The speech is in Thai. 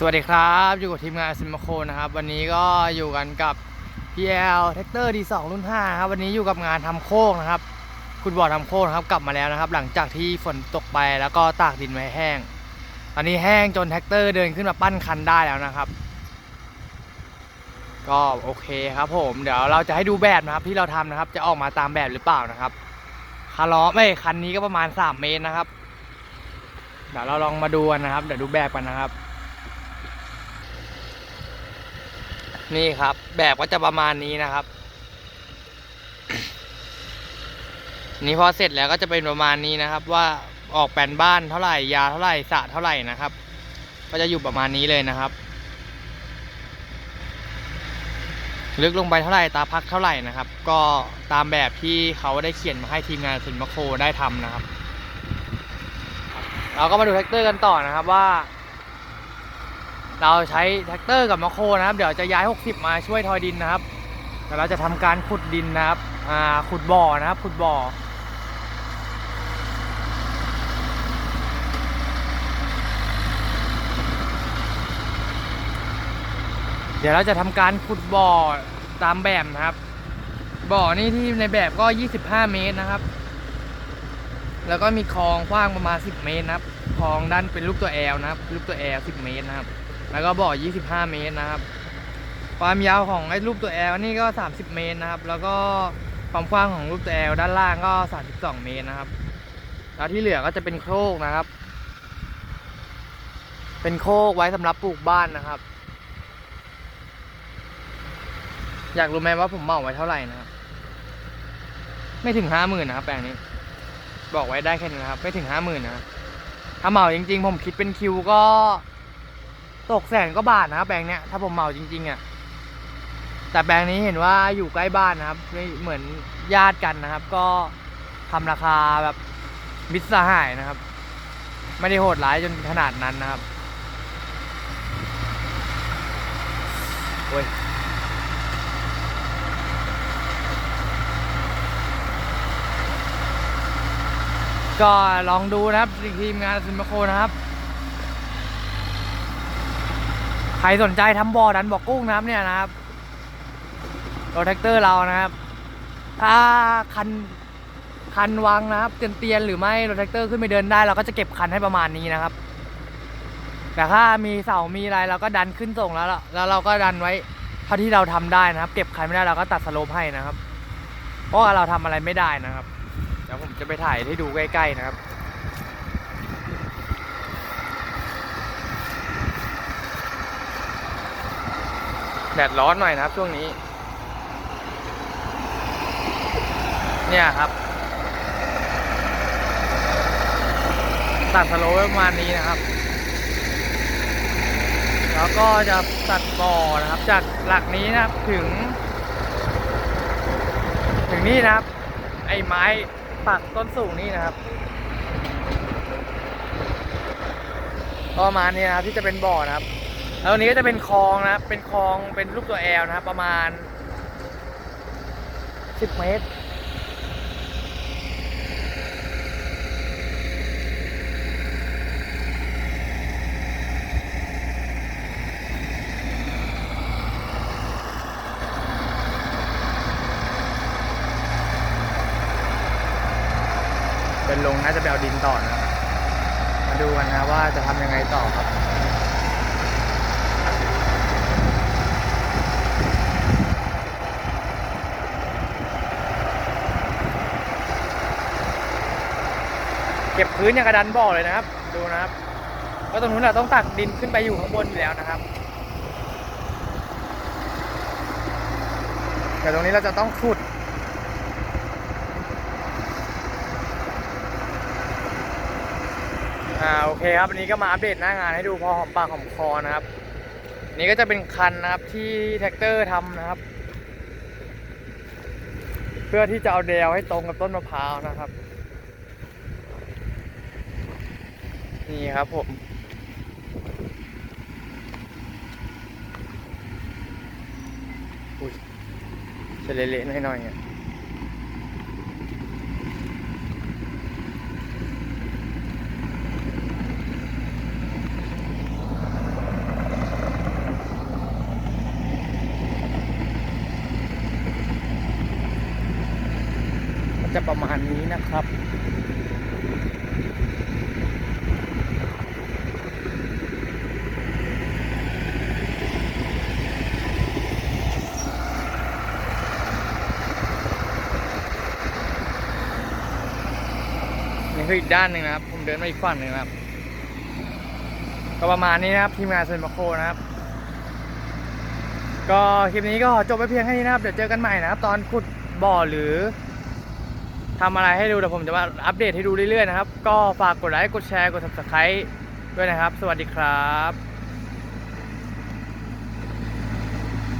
สวัสดีครับอยู่กับทีมงานซิมโคนะครับ วันนี้ก็อยู่กันกับ PL t r a c t o r D2 รุ่น5ครับวันนี้อยู่กับงานทำโค้งนะครับ คุณบอดทำโค้งนะครับกลับมาแล้วนะครับ หลังจากที่ฝนตกไปแล้วก็ตากดินไว้แห้ง ตอนนี้แห้งจนแท็กเตอร์เดินขึ้นมาปั้นคันได้แล้วนะครับ ก็โอเคครับผมเดี๋ยวเราจะให้ดูแบบนะครับที่เราทำนะครับ จะออกมาตามแบบหรือเปล่านะครับคาร์ล้อไม่คันนี้ก็ประมาณ 3 เมตรนะครับ เดี๋ยวเราลองมาดูกันนะครับ เดี๋ยวดูแบบกันนะครับ นี่ครับ แบบก็จะประมาณนี้นะครับ นี่พอเสร็จแล้วก็จะเป็นประมาณนี้นะครับ ว่าออกแปลนบ้านเท่าไหร่ยาเท่าไหร่สระเท่าไหร่นะครับ ก็จะอยู่ประมาณนี้เลยนะครับ ลึกลงไปเท่าไหร่ตาพักเท่าไหร่นะครับ ก็ตามแบบที่เขาได้เขียนมาให้ทีมงานสินมโคได้ทำนะครับ เราก็มาดูแท็กเตอร์กันต่อนะครับว่า เราใช้แท็กเตอร์กับมะโครนะครับ เดี๋ยวจะย้าย 60 มาช่วยทอยดินนะครับเดี๋ยวเราจะทำการขุดดินนะครับอ่าขุดบ่อนะครับ ขุดบ่อเดี๋ยวเราจะทำการขุดบ่อตามแบบนะครับ บ่อนี่ที่ในแบบก็ 25 เมตรนะครับ แล้วก็มีคลองกว้างประมาณ 10 เมตรนะครับ คลองด้านเป็นรูปตัวแอลนะครับ รูปตัวแอล10 เมตรนะครับ แล้วก็บ่อ 25 เมตรนะครับ ความยาวของไอ้รูปตัวแอลนี่ก็ 30 เมตรนะครับ แล้วก็ความกว้างของรูปตัวแอลด้านล่างก็ 32 เมตรนะครับ แล้วที่เหลือก็จะเป็นโคกนะครับ เป็นโคกไว้สำหรับปลูกบ้านนะครับ อยากรู้ไหมว่าผมเหมาไว้เท่าไหร่นะครับ ไม่ถึงห้าหมื่นนะครับแปลงนี้ บอกไว้ได้แค่นี้นะครับ ไม่ถึงห้าหมื่นนะครับถ้าเหมาจริงๆ ผมคิดเป็นคิวก็ ตกแสนก็บาทนะครับแปลงเนี้ยถ้าผมเหมาจริงๆอะแต่แปลงนี้เห็นว่าอยู่ใกล้บ้านนะครับไม่เหมือนญาติกันนะครับ ก็ทำราคาแบบมิตรสหายนะครับ ไม่ได้โหดร้ายจนขนาดนั้นนะครับโอ้ยก็ลองดูนะครับทีมงานซิมโคนะครับ ใครสนใจทำบ่อดันบ่อกุ้งนะครับเนี่ยนะครับรถแท็กเตอร์เรานะครับ ถ้าคันคันวางนะครับเตียนเตียนหรือไม่รถแท็กเตอร์ขึ้นไปเดินได้เราก็จะเก็บคันให้ประมาณนี้นะครับ แต่ถ้ามีเสามีอะไรเราก็ดันขึ้นส่งแล้วแล้วเราก็ดันไว้เท่าที่เราทำได้นะครับ เก็บคันไม่ได้เราก็ตัดสโลปให้นะครับ เพราะเราทำอะไรไม่ได้นะครับเดี๋ยวผมจะไปถ่ายให้ดูใกล้ ๆนะครับ แดดร้อนหน่อยนะครับช่วงนี้ เนี่ยครับ ตัดสโลว์ประมาณนี้นะครับ แล้วก็จะตัดบ่อนะครับ จากหลักนี้นะครับถึง ถึงนี่นะครับ ไอ้ไม้ปักต้นสูงนี่นะครับประมาณนี้นะครับที่จะเป็นบ่อนะครับ แล้วนี้ก็จะเป็นคลองนะครับเป็นคลองเป็นรูปตัวแอลนะครับประมาณ10เมตร เป็นลงน่าจะไปเอาดินต่อนะ มาดูกันนะว่าจะทำยังไงต่อครับ เก็บพื้นอย่างกระดันบ่อเลยนะครับ ดูนะครับเพราะตรงนู้นเราต้องตักดินขึ้นไปอยู่ข้างบนอยู่แล้วนะครับ แต่ตรงนี้เราจะต้องขุดอ่าโอเคครับวันนี้ก็มาอัปเดตหน้างานให้ดูพอหอมปากหอมคอนะครับนี่ก็จะเป็นคันนะครับที่แท็กเตอร์ทำนะครับ เพื่อที่จะเอาเดลให้ตรงกับต้นมะพร้าวนะครับ นี่ครับผม อุ้ยจะเละๆหน่อยๆเนี่ยจะประมาณนี้นะครับ คืออีกด้านหนึ่งนะครับ ผมเดินมาอีกฝั่งหนึ่งนะครับ ก็ประมาณนี้นะครับทีมงานเซนมาโคนะครับ ก็คลิปนี้ก็จบไปเพียงแค่นี้นะครับ เดี๋ยวเจอกันใหม่นะครับ ตอนขุดบ่อหรือทำอะไรให้ดูเดี๋ยวผมจะมาอัปเดตให้ดูเรื่อยๆนะครับ ก็ฝากกดไลค์กดแชร์กด subscribe ด้วยนะครับ สวัสดีครับ